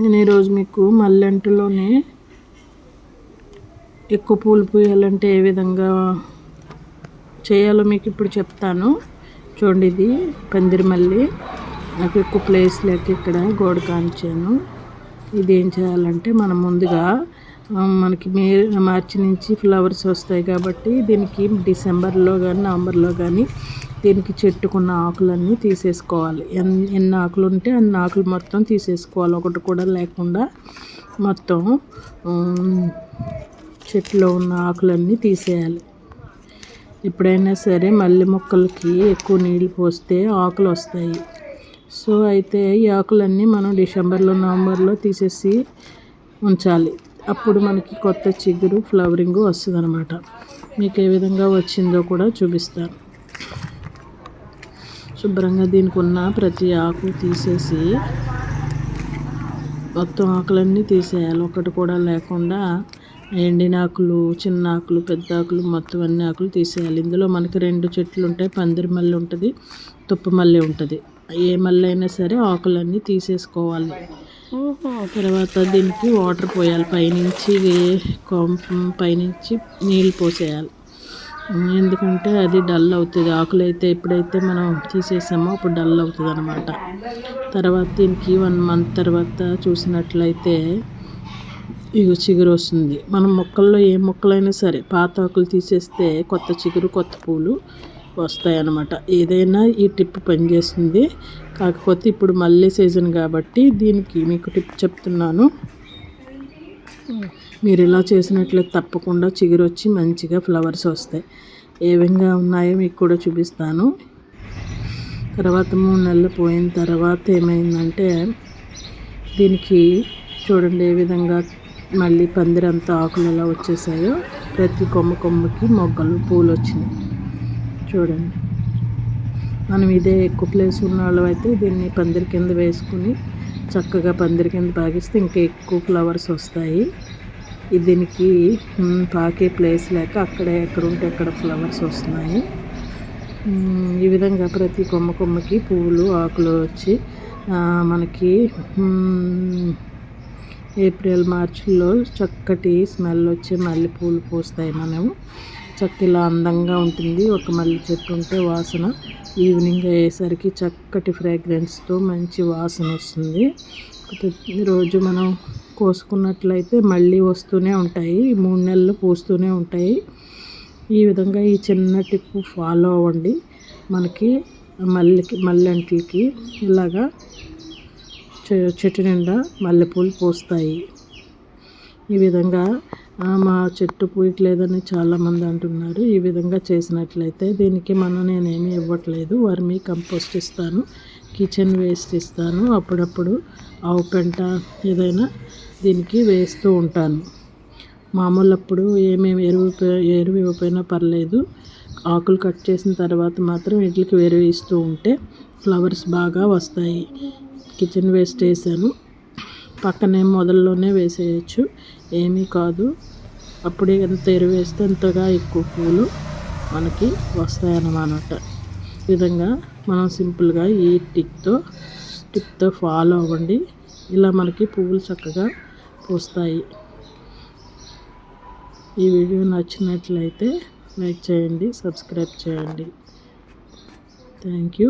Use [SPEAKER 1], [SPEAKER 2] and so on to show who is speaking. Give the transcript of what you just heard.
[SPEAKER 1] నేను ఈరోజు మీకు మల్లెంటలోనే ఎక్కువ పూలు పూయాలంటే ఏ విధంగా చేయాలో మీకు ఇప్పుడు చెప్తాను. చూడండి ఇది పందిరి మల్లి నాకు ఎక్కువ ప్లేస్ లేక ఇక్కడ గోడ కాంచాను. ఇది ఏం చేయాలంటే మనం ముందుగా మనకి మే మార్చి నుంచి ఫ్లవర్స్ వస్తాయి కాబట్టి దీనికి డిసెంబర్లో కానీ నవంబర్లో కానీ దీనికి చెట్టుకున్న ఆకులన్నీ తీసేసుకోవాలి. ఎన్ని ఎన్ని ఆకులు ఉంటే అన్ని ఆకులు మొత్తం తీసేసుకోవాలి. ఒకటి కూడా లేకుండా మొత్తం చెట్టులో ఉన్న ఆకులన్నీ తీసేయాలి. ఎప్పుడైనా సరే మల్లె మొక్కలకి ఎక్కువ నీళ్ళు పోస్తే ఆకులు వస్తాయి సో అయితే ఈ ఆకులన్నీ మనం డిసెంబర్లో నవంబర్లో తీసేసి ఉంచాలి. అప్పుడు మనకి కొత్త చిగురు ఫ్లవరింగ్ వస్తుంది అనమాట మీకు ఏ విధంగా వచ్చిందో కూడా చూపిస్తాను. శుభ్రంగా దీనికి ఉన్న ప్రతి ఆకు తీసేసి మొత్తం ఆకులన్నీ తీసేయాలి. ఒకటి కూడా లేకుండా ఎండిన ఆకులు చిన్న ఆకులు పెద్ద ఆకులు మొత్తం అన్ని ఆకులు తీసేయాలి. ఇందులో మనకి రెండు చెట్లు ఉంటాయి. పందిరి మల్లె ఉంటుంది తుప్ప మల్లె ఉంటుంది. ఏ మల్లె అయినా సరే ఆకులన్నీ తీసేసుకోవాలి. తర్వాత దీనికి వాటర్ పోయాలి. పైనుంచి పైనుంచి నీళ్ళు పోసేయాలి. ఎందుకంటే అది డల్ అవుతుంది. ఆకులు అయితే ఎప్పుడైతే మనం తీసేసామో అప్పుడు డల్ అవుతుంది అనమాట తర్వాత దీనికి వన్ మంత్ తర్వాత చూసినట్లయితే ఇగో చిగురు వస్తుంది. మనం మొక్కల్లో ఏ మొక్కలైనా సరే పాత ఆకులు తీసేస్తే కొత్త చిగురు కొత్త పూలు వస్తాయన్నమాట. ఏదైనా ఈ టిప్ పనిచేస్తుంది. కాకపోతే ఇప్పుడు మళ్ళీ సీజన్ కాబట్టి దీనికి మీకు టిప్ చెప్తున్నాను. మీరు ఇలా చేసినట్లయితే తప్పకుండా చిగురు వచ్చి మంచిగా ఫ్లవర్స్ వస్తాయి. ఏ విధంగా ఉన్నాయో మీకు కూడా చూపిస్తాను. తర్వాత మూడు నెలలు పోయిన తర్వాత ఏమైందంటే దీనికి చూడండి ఏ విధంగా మళ్ళీ పందిరంతా ఆకులు ఎలా వచ్చేసాయో ప్రతి కొమ్మ కొమ్మకి మొగ్గలు పూలు వచ్చినాయి చూడండి. మనం ఇదే ఎక్కువ ప్లేస్ ఉన్న వాళ్ళు అయితే దీన్ని పందిరి కింద వేసుకుని చక్కగా పందిరి కింద పాకిస్తే ఇంకా ఎక్కువ ఫ్లవర్స్ వస్తాయి. దీనికి పాకే ప్లేస్ లేక అక్కడే ఎక్కడ ఉంటే అక్కడ ఫ్లవర్స్ వస్తున్నాయి. ఈ విధంగా ప్రతి కొమ్మ కొమ్మకి పువ్వులు ఆకులు వచ్చి మనకి ఏప్రిల్ మార్చిలో చక్కటి స్మెల్ వచ్చి మల్లె పూలు పూస్తాయి మనము చక్కలా అందంగా ఉంటుంది. ఒక మల్లె చెట్టు ఉంటే వాసన ఈవినింగ్ అయ్యేసరికి చక్కటి ఫ్రాగ్రెన్స్తో మంచి వాసన వస్తుంది. రోజు మనం కోసుకున్నట్లయితే మళ్ళీ వస్తూనే ఉంటాయి. మూడు నెలలు పూస్తూనే ఉంటాయి. ఈ విధంగా ఈ చిన్న టిప్ ఫాలో అవ్వండి. మనకి మల్లెకి మల్లెంట్లకి ఇలాగా చెట్టు నిండా మల్లెపూలు పూస్తాయి. ఈ విధంగా మా చెట్టు పూయట్లేదని చాలామంది అంటున్నారు. ఈ విధంగా చేసినట్లయితే దీనికి మనం నేనేమి ఇవ్వట్లేదు. వర్మీ కంపోస్ట్ ఇస్తాను. కిచెన్ వేస్ట్ ఇస్తాను. అప్పుడప్పుడు ఆవు పెంట ఏదైనా దీనికి వేస్తూ ఉంటాను. మామూలు అప్పుడు ఏమేమి ఎరువు ఎరువు ఇవ్వకపోయినా పర్లేదు. ఆకులు కట్ చేసిన తర్వాత మాత్రం వీటికి ఎరువు ఇస్తూ ఉంటే ఫ్లవర్స్ బాగా వస్తాయి. కిచెన్ వేస్ట్ వేసాను పక్కనే మొదల్లోనే వేసేయచ్చు. ఏమీ కాదు. అప్పుడే ఎంత ఎరువేస్తే అంతగా ఎక్కువ పూలు మనకి వస్తాయన్నమాట. ఈ విధంగా మనం సింపుల్గా ఈ టిక్తో టిప్తో ఫాలో అవ్వండి. ఇలా మనకి పువ్వులు చక్కగా పూస్తాయి. ఈ వీడియో నచ్చినట్లయితే లైక్ చేయండి సబ్స్క్రైబ్ చేయండి. Thank you.